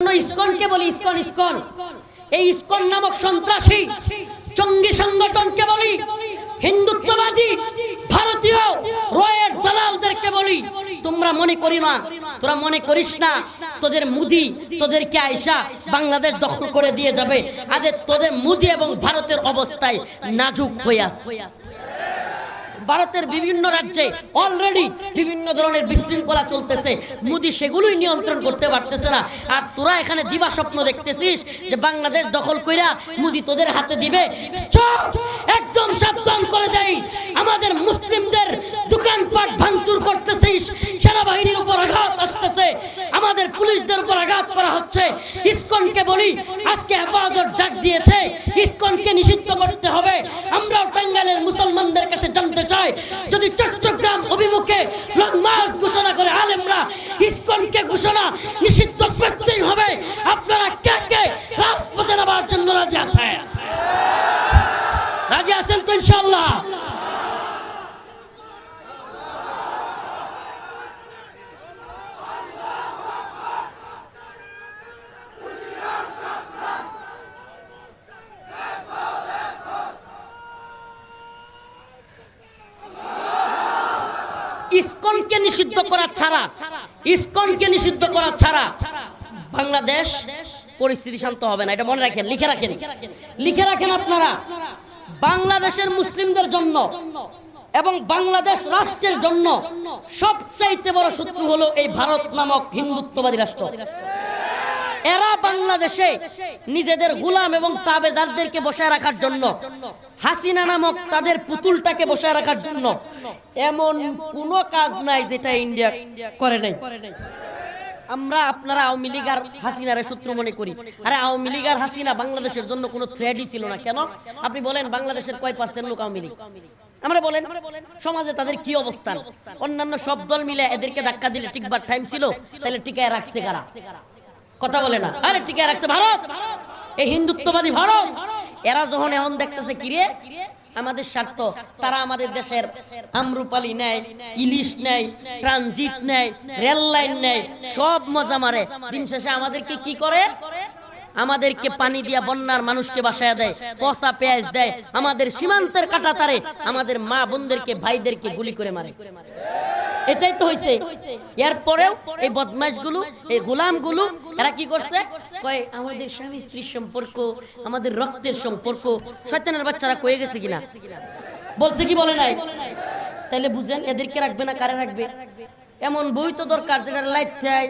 ইসকনকে বলি ISKCON ISKCON. এই ISKCON নামক সন্ত্রাসী জঙ্গি সংগঠনকে বলি, হিন্দুত্ববাদী ভারতীয় রয়ের দালালদেরকে বলি। তোমরা মনে করি না তোরা মনে করিস না, তোদের মুদি, তোদেরকে বাংলাদেশ দখল করে দিয়ে যাবে। আদের তোদের মুদি এবং ভারতের অবস্থায় নাজুক আছে ভারতের বিভিন্ন রাজ্যে অলরেডি বিভিন্ন ধরনের বিশৃঙ্খলা চলতেছে। মোদি সেগুলোই নিয়ন্ত্রণ করতে পারতেছে না। আর তোরা এখানে দিবা স্বপ্ন দেখতেছিস যে বাংলাদেশ দখল কইরা মোদি তোদের হাতে দিবে! একদম সাবধান করে দেয় আমাদের মুসলিমদের দোকানপাট ভাঙচুর করতেছিস আমাদের পুলিশদের উপর আঘাত করা হচ্ছে। ইসকনকে বলি, আজকে হেফাজত ডাক দিয়েছে। ইসকনকে নিষিদ্ধ করতে হবে। আমরাও টাঙ্গাইলের মুসলমানদের কাছে জানতে চাই, যদি চট্টগ্রাম অভিমুখে লং ঘোষণা করে আলেমরা ইসকনকে ঘোষণা নিষিদ্ধ করতেই হবে, আপনারা কে কে রাজপথে নামার জন্য রাজি আছেন রাজি আছেন তো ইনশাল্লাহ ইসকনকে নিষিদ্ধ করা ছাড়া, ইসকনকে নিষিদ্ধ করা ছাড়া বাংলাদেশ পরিস্থিতি শান্ত হবে না। এটা মনে রাখেন, লিখে রাখেন। লিখে রাখেন আপনারা, বাংলাদেশের মুসলিমদের জন্য এবং বাংলাদেশ রাষ্ট্রের জন্য সবচাইতে বড় শত্রু হলো এই ভারত নামক হিন্দুত্ববাদী রাষ্ট্র। এরা বাংলাদেশে নিজেদের গোলাম এবং তাবেদারদেরকে বসায় রাখার জন্য, হাসিনা নামক তাদের পুতুলটাকে বসায় রাখার জন্য এমন কোন কাজ নাই যেটা ইন্ডিয়া করে নাই। আমরা আপনারা আওয়ামী লীগ আর হাসিনারে শত্রু মনে করি। আরে আওয়ামী লীগ আর হাসিনা বাংলাদেশের জন্য কোনো থ্রেডই ছিল না। কেন? আপনি বলেন বাংলাদেশের কয় পার্সেন্ট লোক আওয়ামী লীগ? আমরা বলেন, সমাজে তাদের কি অবস্থান? অন্যান্য সব দল মিলে এদেরকে ধাক্কা দিলে টিকবার টাইম ছিল, তাহলে টিকায় রাখছে কারা? কথা বলে না। আরে টিকে রাখছে ভারত। এই হিন্দুত্ববাদী ভারত। এরা যখন এখন দেখতেছে কিরে আমাদের স্বার্থ। তারা আমাদের দেশের আমরুপালি নেয়, ইলিশ নেয়, ট্রানজিট নেয়, রেল লাইন নেয়, সব মজা মারে। দিন শেষে আমাদেরকে কি করে? আমাদেরকে পানি দিয়া বন্যার মানুষকে বাসায় দেয়, পচা পেঁয়াজ দেয়, আমাদের সীমান্তের কাটা তারে আমাদের মা বোনদেরকে, ভাইদেরকে গুলি করে মারে। এটাই তো হয়েছে এরপরেও এই বদমাইশগুলো এই গোলামগুলো এরা কি করছে? কয় আমাদের স্বামী স্ত্রীর সম্পর্ক আমাদের রক্তের সম্পর্ক শয়তানের বাচ্চারা কয়ে গেছে কিনা? বলছে কি বলে নাই? তাইলে বুঝেন এদেরকে রাখবে না কারে রাখবে? এমন বই তো দরকার যেটা লাইট চাই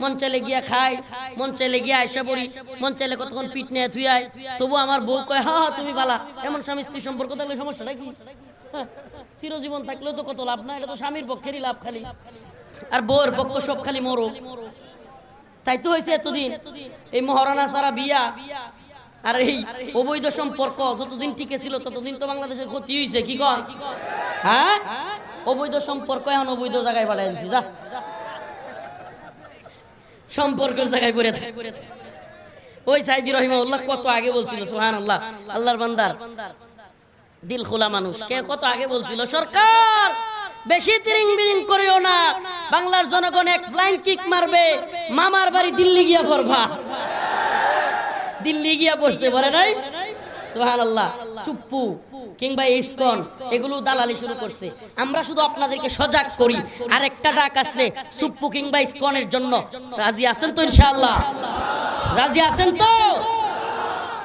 মন চাইলে গিয়া খাই মন চাইলে গিয়া আয়সা পড়ি মন চাইলে কতক্ষণ পিঠ নিয়ে আয়। তবু আমার বউ কয় হা তুমি বালা এমন স্বামী স্ত্রীর সম্পর্ক থাকলে সমস্যাটা কি? হ্যাঁ, চিরজীবন থাকলেও তো কত লাভ না, এটা তো স্বামীর পক্ষেরই লাভ খালি। আর বউর পক্ষ সব খালি মরো তাই তো হয়েছে এতদিন। এই মহারানা সারা বিয়া আর এই অবৈধ সম্পর্ক যতদিন টিকে ছিল, ততদিন তো বাংলাদেশের ক্ষতি হয়েছে, কি কর? হ্যাঁ? অবৈধ সম্পর্ক এখন অবৈধ জায়গায় পাঠাই দিছি, যা। সম্পর্কের জায়গায় পড়ে থাকে। ওই সাইদি রহিমাউল্লাহ কত আগে বলছিল সোহান আল্লাহ আল্লাহর বান্দার। দিল খোলা মানুষ। কে কত আগে বলছিল, সরকার, বেশি তিরিং বিরিং করিও না। বাংলার জনগণ এক ফ্লাইং কিক মারবে। মামার বাড়ি দিল্লি গিয়া পড়বা। দিল্লি গিয়া পড়ছে, বলে নাই? সুহান আল্লাহ চুপ্পু, কিংবা ইসকন, এগুলো দালালি শুরু করছে। আমরা শুধু আপনাদেরকে সজাগ করি। আর একটা ডাক আসলে চুপ্পু কিংবা ইসকনের জন্য। রাজি আছেন তো ইনশাআল্লাহ? রাজি আছেন তো?